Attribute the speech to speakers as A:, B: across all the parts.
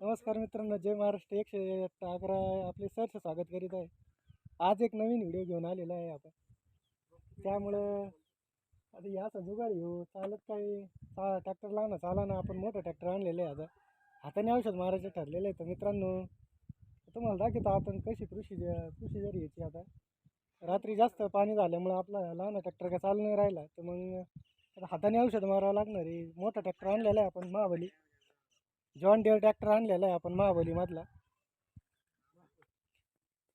A: नमस्कार मित्रांनो जय महाराष्ट्र. एकशे अकरा आपले सरचं स्वागत करीत आहे. आज एक नवीन व्हिडिओ घेऊन आलेला आहे आपण. त्यामुळं आता याचा जुगाड घेऊ चालत काही चा ट्रॅक्टर लावणं चाला ना. आपण मोठं ट्रॅक्टर आणलेलं आहे आता. हाताने औषध मारायचं ठरलेलं आहे तर मित्रांनो तुम्हाला दाखवतो आपण कशी कृषी कृषी जरी यायची आता. रात्री जास्त पाणी झाल्यामुळं आपला लहान ट्रॅक्टर काय चालू नाही राहिला. तर मग आता हाताने औषध मारावं लागणार आहे. मोठा ट्रॅक्टर आणलेला आहे आपण महाबली. जॉन डिअर ट्रॅक्टर आणलेला आहे आपण महाबलीमधला.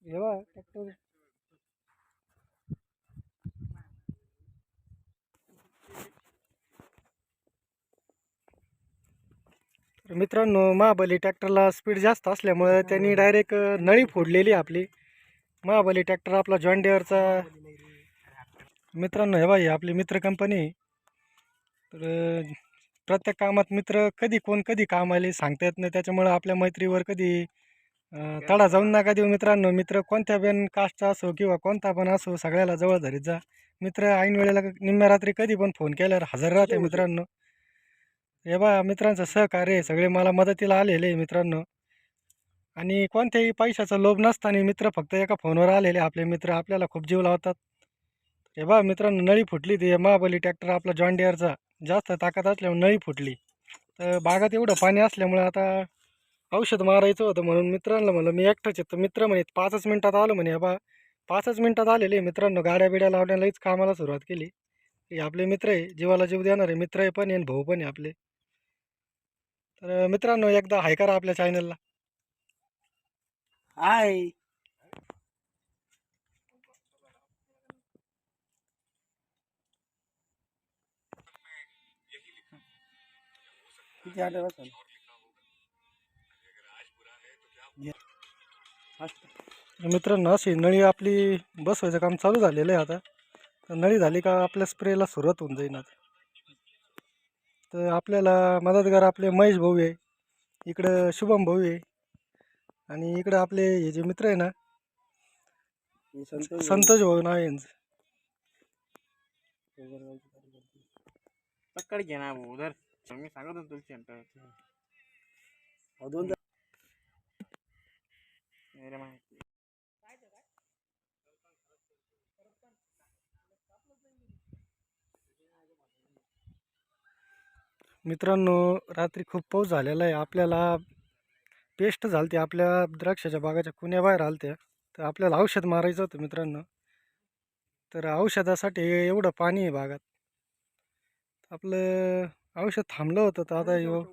A: हे ट्रॅक्टर मित्रांनो महाबली ट्रॅक्टरला स्पीड जास्त असल्यामुळं त्यांनी डायरेक्ट नळी फोडलेली आहे आपली. महाबली ट्रॅक्टर आपला जॉन डेअरचा मित्रांनो हे बाई आपली मित्र कंपनी तर प्रत्येक कामात मित्र कधी कोण कधी काम आले सांगता येत नाही. त्याच्यामुळं आपल्या मैत्रीवर कधी तडा जाऊन नका देऊ मित्रांनो. मित्र कोणत्या पण कास्टचा असो किंवा कोणता पण असो सगळ्याला जवळ धरीत जा. मित्र ऐन वेळेला निम्म्या रात्री कधी पण फोन केल्यावर हजर राहते मित्रांनो. हे बा मित्रांचं सहकार्य सगळे मला मदतीला आलेले मित्रांनो. आणि कोणत्याही पैशाचा लोभ नसताना मित्र फक्त एका फोनवर आलेले आपले मित्र आपल्याला खूप जीव लावतात. हे बा मित्रांनो नळी फुटली ती. महाबली ट्रॅक्टर आपला जॉन डिअरचा. जास्त ताकद असल्यामुळे नळी फुटली. तर बागात एवढं पाणी असल्यामुळं आता औषध मारायचं होतं म्हणून मित्रांना म्हणलं मी एकटाच येतो मित्र म्हणे पाचच मिनटात आलो म्हणे बा पाचच मिनटात आलेले मित्रांनो गाड्या बिड्या लावण्यालाच कामाला सुरुवात केली. हे आपले मित्र आहे जीवाला जीव देणारे मित्र आहे पण आहे आणि भाऊ पण आहे आपले. तर मित्रांनो एकदा हाय करा आपल्या चॅनलला
B: हाय. किती आठ
A: मित्रांनो अशी नळी आपली बसवायचं काम चालू झालेलं आहे आता. तर नळी झाली का आपल्या स्प्रेला सुरुवात होऊन जाईल आता. तर आपल्याला मदतगार आपले महेश भाऊ आहे इकडं शुभम भाऊ आहे आणि इकडं आपले हे जे मित्र आहे ना
B: संतोष
A: भाऊ. नाव यांचं.
C: पकड घे ना उधर. मी सांगत होतो तुला सेंटर
B: अहो, दोन
C: अरे मा
A: मित्रांनो रात्री खूप पाऊस झालेला आहे. आपल्याला पेस्ट झालती. आपल्या द्राक्षाच्या बागाच्या कुण्या बाहेर आलत्या. तर आपल्याला औषध मारायचं होतं मित्रांनो. तर औषधासाठी एवढं पाणी आहे बागात. आपलं औषध थांबलं होतं तर आता यो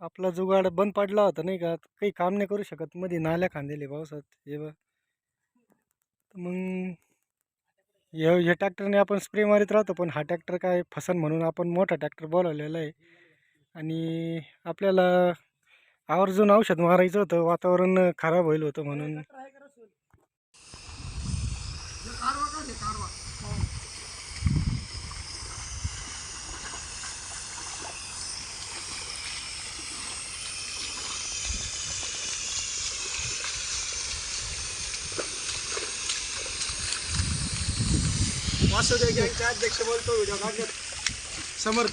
A: आपला जुगाड बंद पडला होता नाही का? काही काम नाही करू शकत. मध्ये नाल्या खांदेले पावसात. हे बघ. तर मग हे ह्या ट्रॅक्टरने आपण स्प्रे मारित राहतो पण हा ट्रॅक्टर काय फसन म्हणून आपण मोठा ट्रॅक्टर बोलावलेला आहे. आणि आपल्याला आवर्जून औषध मारायचं होतं. वातावरण खराब होईल होतं म्हणून.
B: वासुदेव गँगचा अध्यक्ष बोलतो व्हिडिओ काढण्यात समर्थ.